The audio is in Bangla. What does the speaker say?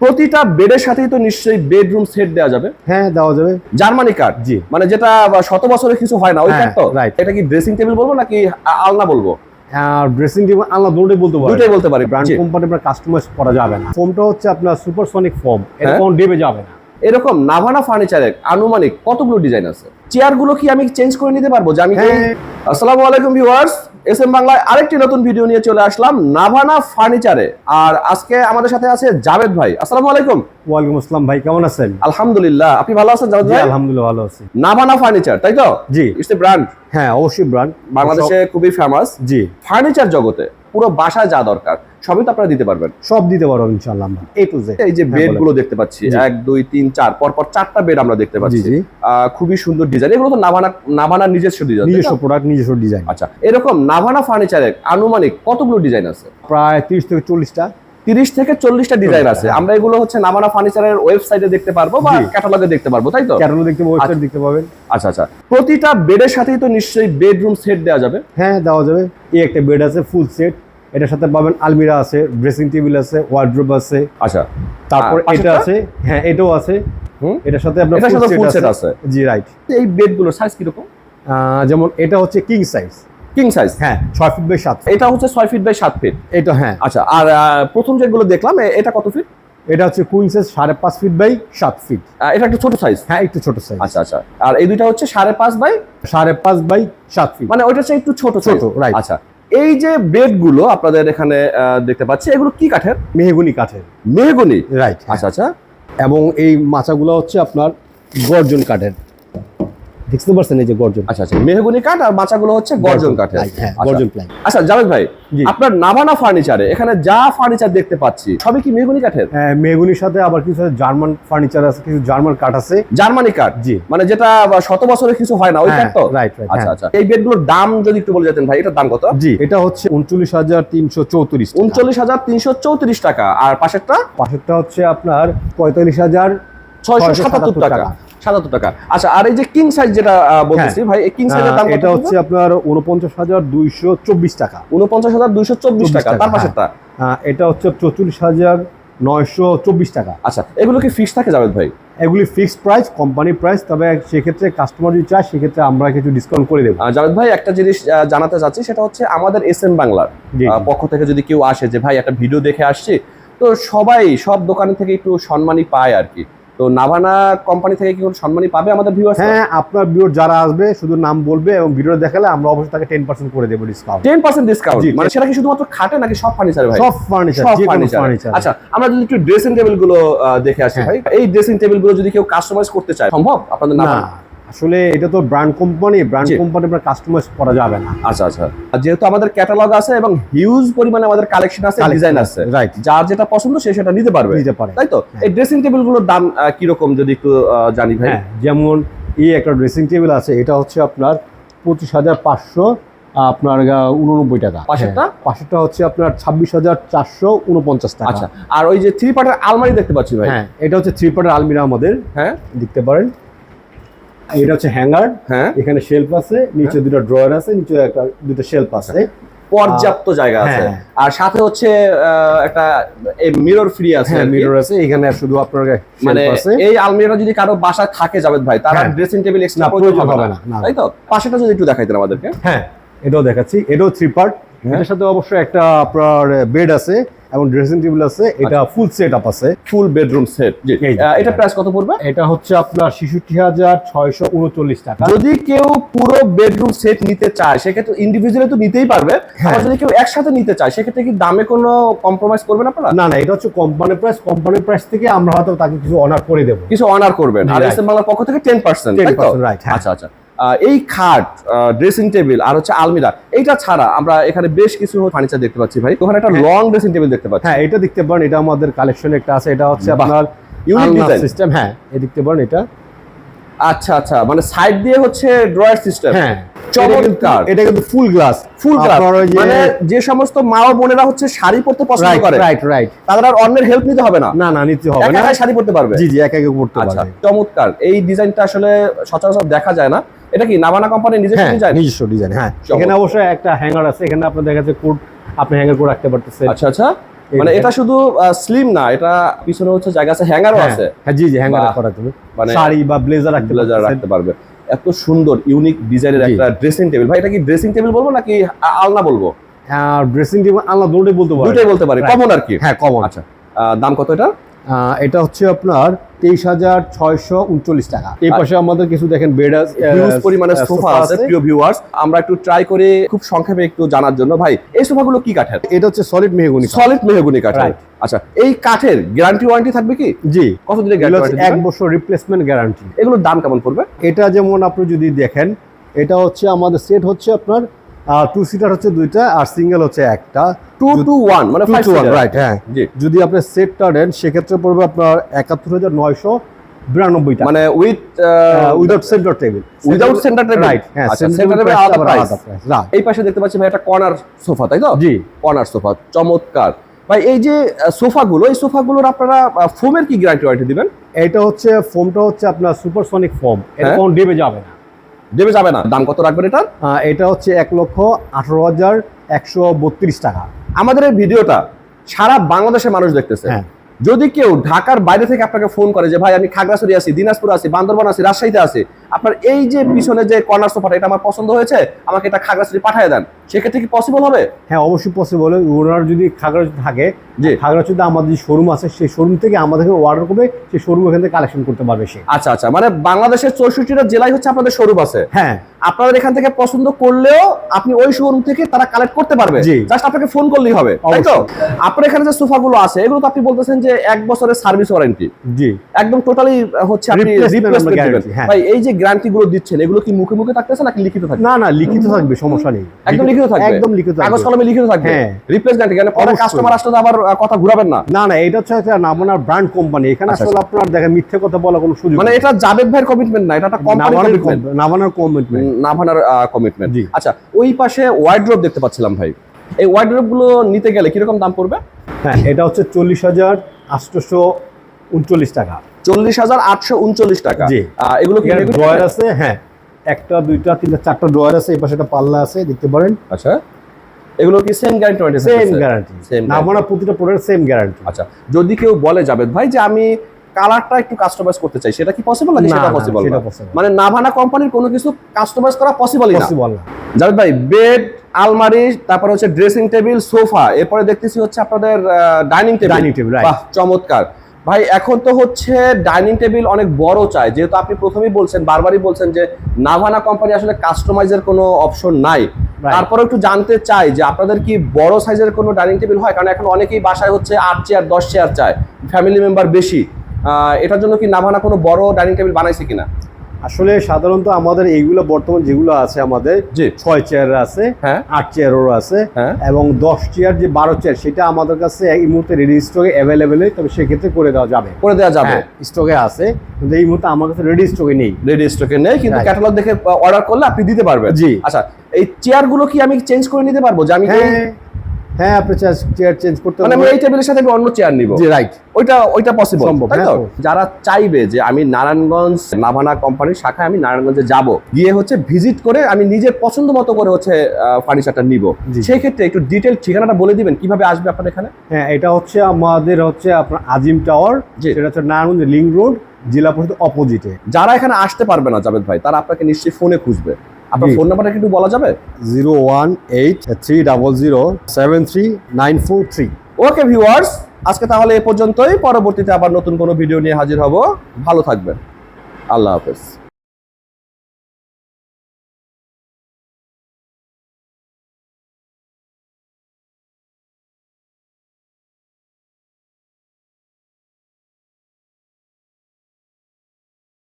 প্রতিটা বেডের সাথেই তো নিশ্চয়ই বেডরুম সেট দেওয়া যাবে। হ্যাঁ দেওয়া যাবে। জার্মানি কার্ড জি। মানে যেটা শত বছরের কিছু হয় না ওই হ্যাঁ, তো? এটা কি ড্রেসিং টেবিল বলব নাকি আলনা বলব? ড্রেসিং টেবিল আলাদা দুটোই বলতে পারবেন দুটোই বলতে পারি ব্র্যান্ড। কোম্পানি আপনার কাস্টমাইজ করা যাবে না। ফোমটা হচ্ছে আপনার সুপারসনিক ফোম এটা হ্যাঁ। কোনো ডেবে যাবে না। এরকম নাভানা ফার্নিচারের আনুমানিক কতগুলো ডিজাইন আছে? চেয়ারগুলো কি আমি চেঞ্জ করে নিতে পারব? যে আমি হ্যাঁ। আসসালামু আলাইকুম ভিউয়ার্স এস এম বাংলায় আরেকটি নতুন ভিডিও নিয়ে চলে আসলাম নাভানা ফার্নিচারে। আর আজকে আমাদের সাথে আছে জাভেদ ভাই। আসসালামু আলাইকুম। ওয়ালাইকুম আসসালাম ভাই কেমন আছেন? আলহামদুলিল্লাহ। আপনি ভালো আছেন জাভেদ ভাই? আলহামদুলিল্লাহ ভালো আছি। নাভানা ফার্নিচার তাই তো? জি। ইটস এ ব্র্যান্ড হ্যাঁ অবশ্যই ব্র্যান্ড বাংলাদেশে খুবই ফেমাস জি। ফার্নিচার জগতে। পুরো বাসা যা দরকার সবই তো আপনারা দিতে পারবেন। সব দিতে পারব ইনশাআল্লাহ আমরা। এ টু জেড এই যে হ্যাঁ, বেডগুলো দেখতে পাচ্ছি। এক দুই তিন চার পর পর চারটা বেড আমরা দেখতে পাচ্ছি। খুবই সুন্দর ডিজাইন এগুলো তো নাভানা নাভানার নিজস্ব ডিজাইন নিজস্ব প্রোডাক্ট নিজস্ব ডিজাইন আচ্ছা এরকম নাভানা ফার্নিচারের আনুমানিক কতগুলো ডিজাইন আছে? প্রায় তিরিশ থেকে চল্লিশটা। তিরিশ থেকে চল্লিশটা ডিজাইন আছে। আমরা এগুলো হচ্ছে নাভানা ফার্নিচারের ওয়েবসাইটে দেখতে পারব বা ক্যাটালগে দেখতে পারব তাই তো? ক্যাটালগ দেখতে ওয়েবসাইট দেখতে পাবেন। আচ্ছা আচ্ছা। প্রতিটা বেডের সাথেই তো নিশ্চয়ই বেডরুম সেট দেওয়া যাবে? হ্যাঁ দেওয়া যাবে। এই একটা বেড আছে ফুল সেট এটার সাথে পাবেন আলমিরা আছে ড্রেসিং টেবিল আছে ওয়ার্ড্রোব আছে। আচ্ছা। তারপর এটা আছে হ্যাঁ এটাও আছে। হুম? এটার সাথে আপনার ফুল সেট আছে। জি রাইট এই বেডগুলোর সাইজ কীরকম? যেমন এটা হচ্ছে কিং সাইজ কিং সাইজ হ্যাঁ ছয় ফিট বাই সাত এটা হচ্ছে ছয় ফিট বাই সাত ফিট এটা হ্যাঁ। আচ্ছা আর প্রথম যেগুলো দেখলাম এটা কত ফিট এটা হচ্ছে কুইন সাইজ সাড়ে পাঁচ ফিট বাই সাত ফিট এটা একটু ছোট সাইজ হ্যাঁ একটু ছোট সাইজ আচ্ছা আচ্ছা। আর এই দুইটা হচ্ছে সাড়ে পাঁচ বাই সাড়ে পাঁচ বাই সাত ফিট মানে ওইটা হচ্ছে একটু ছোট ছোট, right. আচ্ছা এই যে বেডগুলো আপনাদের এখানে দেখতে পাচ্ছি এগুলো কি কাঠের? মেহগুনি কাঠের। মেহগনি? রাইট আচ্ছা আচ্ছা। এবং এই মাচাগুলো হচ্ছে আপনার গর্জন কাঠের। দেখতে পারছেন এই যে গর্জন। আচ্ছা আচ্ছা মেহগনি কাঠ আর মাচাগুলো হচ্ছে গর্জন Right, হ্যাঁ আচ্ছা। গর্জন প্লাই। আচ্ছা ভাই আপনার ফার্নিচারে এখানে যা ফার্নিচার দেখতে পাচ্ছি সবই কি মেহগনি কাঠের? মেহগুনির সাথে আবার কিছু জার্মান ফার্নিচার আছে কিছু জার্মান কাঠ আছে। জার্মানি কাঠ? জি। মানে যেটা শত বছরের কিছু হয় না ওই হ্যাঁ, কাঠ তো? right, right, আচ্ছা হ্যাঁ। আচ্ছা এই বেডগুলোর দাম যদি একটু বলে যেতেন ভাই এটার দাম কত? জি এটা হচ্ছে উনচল্লিশ হাজার তিনশো চৌত্রিশ উনচল্লিশ হাজার তিনশো চৌত্রিশ টাকা আর পাশেরটা? পাশেরটা হচ্ছে আপনার পঁয়তাল্লিশ হাজার ছয়শো 677 সাতাত্তর টাকা। সাতাত্তর টাকা। আচ্ছা আর এই যে কিং সাইজ যেটা বলতেছি ভাই এই কিং সাইজের দাম এটা হচ্ছে আপনার উনপঞ্চাশ হাজার দুইশো চব্বিশ টাকা। উনপঞ্চাশ হাজার দুইশো চব্বিশ টাকা তার পাশেরটা? এটা হচ্ছে চৌচল্লিশ হাজার নয়শো চব্বিশ টাকা। আচ্ছা এগুলো কি ফিক্স থাকে যাবে ভাই? এগুলি ফিক্সড প্রাইস কোম্পানি প্রাইস তবে সেক্ষেত্রে কাস্টমার যদি চায় সেক্ষেত্রে আমরা কিছু ডিসকাউন্ট করে দেবো। জাভেদ ভাই একটা জিনিস জানাতে চাচ্ছি সেটা হচ্ছে আমাদের এস এম বাংলার পক্ষ থেকে যদি কেউ আসে যে ভাই একটা ভিডিও দেখে আসছি। তো সবাই সব দোকান থেকে একটু সম্মানই পায় আর কি। তো নাভানা কোম্পানি থেকে কি কোনো সম্মানই পাবে আমাদের ভিউয়ার্স হ্যাঁ আপনার ভিউয়ার যারা আসবে শুধু নাম বলবে এবং ভিডিও দেখালে আমরা অবশ্যই তাকে টেন পার্সেন্ট করে দেবো ডিসকাউন্ট টেন পার্সেন্ট ডিসকাউন্ট মানে সেটা কি শুধুমাত্র খাটে নাকি সব ফার্নিচার ভাই? সব ফার্নিচার সব ফার্নিচার আচ্ছা আমরা যদি একটু ড্রেসিং টেবিলগুলো দেখে আসি হ্যাঁ। ভাই। এই ড্রেসিং টেবিলগুলো যদি কেউ কাস্টমাইজ করতে চায় সম্ভব আপনাদের না আসলে এটা তো ব্র্যান্ড কোম্পানি ব্র্যান্ড কোম্পানি আপনার কাস্টমাইজ করা যাবে না। আচ্ছা আচ্ছা। আর যেহেতু আমাদের ক্যাটালগ আছে এবং হিউজ পরিমাণে আমাদের কালেকশন আছে ডিজাইন আছে রাইট যার যেটা পছন্দ সে সেটা নিতে পারবে। নিতে পারে। তাই তো? হ্যাঁ। এই ড্রেসিং টেবিলগুলোর দাম আহ, কীরকম যদি একটু জানি ভাই? হ্যাঁ যেমন এই একটা ড্রেসিং টেবিল আছে এটা হচ্ছে আপনার পঁচিশ হাজার পাঁচশো আপনার উননব্বই টাকা। পাশেরটা? হ্যাঁ, পাশেরটা হচ্ছে আপনার ছাব্বিশ হাজার চারশো উনপঞ্চাশ টাকা। আচ্ছা আর ওই যে থ্রি পার্টের আলমারি দেখতে পাচ্ছি ভাই। হ্যাঁ এটা হচ্ছে থ্রি পার্টের আলমিরা আমাদের। হ্যাঁ। দেখতে পারেন। এটা হচ্ছে হ্যাঙ্গার। হ্যাঁ। এখানে শেলফ আছে নিচে দুটো ড্রয়ার আছে নিচে একটা দুটো শেলফ আছে। পর্যাপ্ত জায়গা আছে। হ্যাঁ। আর সাথে হচ্ছে একটা মিরর ফ্রি আছে। হ্যাঁ মিরর আছে। এখানে শুধু আপনার মানে এই আলমিরা যদি কারও বাসায় থাকে যাবেদ ভাই তার হ্যাঁ। ড্রেসিং টেবিল এক্সট্রা প্রয়োজন হবে না। তাই তো? পাশেটা যদি একটু দেখাইতেন আমাদেরকে। হ্যাঁ এটাও দেখাচ্ছি। এটাও থ্রি পার্ট হ্যাঁ। এটার সাথে অবশ্যই একটা আপনার বেড আছে এবং ড্রেসিং টেবিল আছে। এটা ফুল সেট আপ আছে। ফুল বেডরুম সেট এটা প্রাইস কত পড়বে? এটা হচ্ছে আপনার ছেষট্টি হাজার ছয়শো উনচল্লিশ টাকা। যদি কেউ পুরো বেডরুম সেট নিতে চায় সেক্ষেত্রে ইন্ডিভিজুয়ালি তো নিতেই পারবে। হ্যাঁ। যদি কেউ একসাথে নিতে চায় সেক্ষেত্রে কি দামে কোনো কম্প্রোমাইজ করবেন আপনারা? না না এটা হচ্ছে কোম্পানি প্রাইস কোম্পানি প্রাইস থেকে আমরা হয়তো তাকে কিছু অনার করে দেবো। কিছু অনার করবেন। আর. এস এম বাংলার পক্ষ থেকে টেন পার্সেন্ট 10% right, হ্যাঁ। আচ্ছা আচ্ছা। এই খাট ড্রেসিং টেবিল আর হচ্ছে আলমিরা এইটা ছাড়া আমরা এখানে বেশ কিছু ফার্নিচার দেখতে পাচ্ছি ভাই। ওখানে একটা লং ড্রেসিং টেবিল দেখতে পাচ্ছি। হ্যাঁ এটা দেখতে পারেন এটা আমাদের কালেকশন একটা আছে এটা হচ্ছে আপনার ইউনিক ডিজাইন সিস্টেম হ্যাঁ এই দেখতে পারেন এটা। আচ্ছা আচ্ছা মানে সাইড দিয়ে হচ্ছে ড্রয়ার সিস্টেম হ্যাঁ। চমৎকার। এটা কিন্তু ফুল গ্লাস ফুল গ্লাস মানে যে সমস্ত মা ও বোনেরা হচ্ছে শাড়ি পরতে পছন্দ করে রাইট রাইট তাদের আর অন্যের হেল্প নিতে হবে না। না না নিতে হবে না। শাড়ি পরতে পারবে? জি জি এক একে করতে আচ্ছা পারবে। চমৎকার। এই ডিজাইনটা আসলে সচরাচর দেখা যায় না। এটা কি নাভানা কোম্পানির নিজস্ব হ্যাঁ ডিজাইন নিজস্ব ডিজাইন হ্যাঁ। এখানে অবশ্যই একটা হ্যাঙ্গার আছে। এখানে আপনার দেখা যাচ্ছে কোড আপনি হ্যাঙ্গার করে রাখতে পারতেছেন। আচ্ছা আচ্ছা। মানে এটা শুধু স্লিম না এটা পিছনে হচ্ছে জায়গা আছে হ্যাঙ্গারও হ্যাঁ, আছে। হ্যাঁ জি জি হ্যাঙ্গার। করা যাবে। মানে শাড়ি বা ব্লেজার রাখতে ব্লেজার রাখতে পারবে। এত সুন্দর ইউনিক ডিজাইনের। একটা ড্রেসিং টেবিল ভাই এটা কি ড্রেসিং টেবিল বলব নাকি আলনা বলব? হ্যাঁ ড্রেসিং টেবিল আলনা দুটোই বলতে পারি। দুটোই বলতে পারি। কমন আর কি? হ্যাঁ কমন আচ্ছা দাম কত এটা এটা হচ্ছে আপনার তেইশ হাজার ছয়শো উনচল্লিশ টাকা। এই পাশে আমাদের কিছু দেখেন বেড পরিমাণে সোফা আছে। প্রিয় ভিউয়ার্স আমরা একটু ট্রাই করে খুব সংক্ষেপে একটু জানার জন্য। ভাই এই সোফাগুলো কি কাঠের? এটা হচ্ছে সলিড মেহগুনি সলিড মেহগুনি কাঠের আচ্ছা এই কাঠের গ্যারান্টি ওয়ারেন্টি থাকবে কি? জি। কত দিনের এগুলো হচ্ছে গ্যারান্টি এক বছর রিপ্লেসমেন্ট গ্যারান্টি এগুলোর দাম কেমন পড়বে? এটা যেমন আপনি যদি দেখেন এটা হচ্ছে আমাদের সেট হচ্ছে আপনার টু সিটার হচ্ছে দুইটা আর সিঙ্গেল হচ্ছে একটা। টু টু ওয়ান মানে ফাইভ রাইট হ্যাঁ। যদি আপনি সেটটা নেন সেক্ষেত্রে পড়বে আপনার একাত্তর হাজার নয়শো বিরানব্বই মানে with without centre table without centre table right হ্যাঁ সেন্টার টেবিল আলাদা প্রাইস এই পাশে দেখতে পাচ্ছি ভাই একটা কর্নার সোফা তাই তো? জি। কর্নার সোফা চমৎকার। ভাই এই যে সোফাগুলো এই সোফাগুলোর আপনারা ফোমের কি গ্যারান্টি ওয়ারেন্টি দিবেন? এটা হচ্ছে ফোমটা হচ্ছে আপনার সুপারসনিক ফোম এটা হ্যাঁ। কোনো ডেবে যাবে না। দেবে যাবে না। দাম কত রাখবেন এটা? এটা হচ্ছে এক লক্ষ আঠারো হাজার একশো বত্রিশ টাকা। আমাদের এই ভিডিওটা সারা বাংলাদেশের মানুষ দেখতেছে। হ্যাঁ। যদি কেউ ঢাকার বাইরে থেকে আপনাকে ফোন করে যে ভাই আমি খাগড়াছড়ি আছি দিনাজপুর আছি বান্দরবান আছি রাজশাহীতে আছি। আপনার এই যে পিছনে যে কর্নার সোফাটা এটা আমার পছন্দ হয়েছে আমাকে এটা খাগড়াছড়ি পাঠিয়ে দেন। সেক্ষেত্রে কি পসিবল হবে? হ্যাঁ অবশ্যই পসিবল ওনার যদি খাগড়াছড়ি থাকে জি। খাগড়াছড়িতে আমাদের যে শোরুম আছে সেই শোরুম থেকে আমাদেরকে অর্ডার করবে সেই শোরুম এখান থেকে কালেকশন করতে পারবে সে। আচ্ছা আচ্ছা। মানে বাংলাদেশের চৌষট্টিটা জেলায় হচ্ছে আপনাদের শোরুম আছে। হ্যাঁ। আপনাদের এখান থেকে পছন্দ করলেও আপনি ওই শোরুম থেকে তারা কালেক্ট করতে পারবে। জাস্ট আপনাকে ফোন করলেই হবে। তাই তো? আপনার এখানে যে সোফাগুলো আছে এগুলো তো আপনি বলতেছেন যে এক বছরের সার্ভিস ওয়ারেন্টি জি। একদম টোটালি হচ্ছে আপনি রিপ্লেসমেন্ট guarantee, হ্যাঁ। ভাই এই যে দিচ্ছেন এগুলো কি মুখে মুখে থাকতেছে নাকি লিখিত থাকবে? না না লিখিত থাকবে সমস্যা নেই। একদম লিখিত থাকবে? একদম লিখিত থাকবে। কাগজ কলমে লিখিত থাকবে? হ্যাঁ। রিপ্লেস গ্যারান্টি মানে পরে কাস্টমার আসলে আবার কথা ঘুরাবেন না। না না এটা হচ্ছে একটা নামানার ব্র্যান্ড কোম্পানি এখানে আচ্ছা, আসলে আপনার দেখেন মিথ্যে কথা বলা কোনো সুযোগ মানে এটা জাবেদ ভাইয়ের কমিটমেন্ট না এটা একটা কোম্পানির কমিটমেন্ট নামানার কমিটমেন্ট নাভানার কমিটমেন্ট আচ্ছা ওই পাশে ওয়ার্ড্রোব দেখতে পাচ্ছিলাম ভাই। এই ওয়ার্ড্রোবগুলো নিতে গেলে কীরকম দাম পড়বে? হ্যাঁ এটা হচ্ছে চল্লিশ হাজার আটশোশো উনচল্লিশ টাকা। চল্লিশ হাজার আটশো উনচল্লিশ টাকা। জি। এগুলো? ড্রয়ার আছে হ্যাঁ। একটা দুইটা তিনটা চারটা ড্রয়ার আছে এই পাশে একটা পাল্লা আছে দেখতে পারেন। আচ্ছা। এগুলো কি same guarantee warranty same guarantee Same Navana প্রতিটা প্রোডাক্ট সেম গ্যারান্টি আচ্ছা। যদি কেউ বলে জাবেদ ভাই যে আমি কালারটা একটু কাস্টমাইজ করতে চাই সেটা কি পসিবল নাকি সেটা পসিবল মানে নাভানা কোম্পানির কোনো কিছু কাস্টমাইজ করা পসিবলই না? পসিবল না। জাভেদ ভাই বেড আলমারি তারপর হচ্ছে ড্রেসিং টেবিল সোফা এরপরে দেখতেছি হচ্ছে আপনাদের ডাইনিং টেবিল ডাইনিং টেবিল চমৎকার। ভাই এখন তো হচ্ছে ডাইনিং টেবিল অনেক বড় চাই। যেহেতু আপনি প্রথমেই বলছেন বারবারই বলছেন যে নাভানা কোম্পানি আসলে কাস্টমাইজের কোনো অপশন নাই। তারপর একটু জানতে চাই যে আপনাদের কি বড় সাইজের কোনো ডাইনিং টেবিল হয়? কারণ এখন অনেকেই বাসায় হচ্ছে আট চেয়ার দশ চেয়ার চায় ফ্যামিলি মেম্বার বেশি। এটার জন্য কি নাভানা কোনো বড় ডাইনিং টেবিল বানাইছে কিনা? আসলে সাধারণত আমাদের এইগুলো বর্তমান যেগুলো আছে আমাদের ছয় চেয়ার আছে হ্যাঁ। আট চেয়ারও আছে হ্যাঁ। এবং দশ চেয়ার যে বারো চেয়ার সেটা আমাদের কাছে এই মুহূর্তে রেডি স্টকে অ্যাভেলেবেল তবে সেক্ষেত্রে করে দেওয়া যাবে। করে দেওয়া যাবে। স্টকে আছে কিন্তু এই মুহূর্তে আমার কাছে রেডি স্টকে নেই। রেডি স্টকে নেই কিন্তু ক্যাটালগ দেখে অর্ডার করলে আপনি দিতে পারবেন। জি। আচ্ছা এই চেয়ারগুলো কি আমি চেঞ্জ করে নিতে পারব? যে আমি হ্যাঁ আপনি চেয়ার চেঞ্জ করতে মানে আমি এই টেবিলের সাথে আমি অন্য চেয়ার নিব। জি রাইট ওইটা ওইটা পসিবল সম্ভব, তাই তো? হ্যাঁ। যারা চাইবে যে আমি নারায়ণগঞ্জ নাভানা কোম্পানির শাখায় আমি নারায়ণগঞ্জে যাব গিয়ে হচ্ছে ভিজিট করে আমি নিজের পছন্দ মতো করে হচ্ছে ফার্নিচারটা নিব। সেই ক্ষেত্রে একটু ডিটেল ঠিকানাটা বলে দিবেন কীভাবে আসবে আপনার এখানে? হ্যাঁ এটা হচ্ছে আমাদের হচ্ছে আপনার আজিম টাওয়ার। সেটা হচ্ছে নারায়ণগঞ্জ লিং রোড জেলা পরিষদ অপোজিটে যারা এখানে আসতে পারবে না জাবেদ ভাই তারা আপনাকে নিশ্চয়ই ফোনে খুঁজবে। আপনার। ফোন নাম্বারটা একটু বলা যাবে? Zero one eight three double zero seven three nine four three. Okay viewers আজকে তাহলে এ পর্যন্তই। পরবর্তীতে আবার নতুন কোনো ভিডিও নিয়ে হাজির হব। ভালো থাকবেন। আল্লাহ হাফেজ।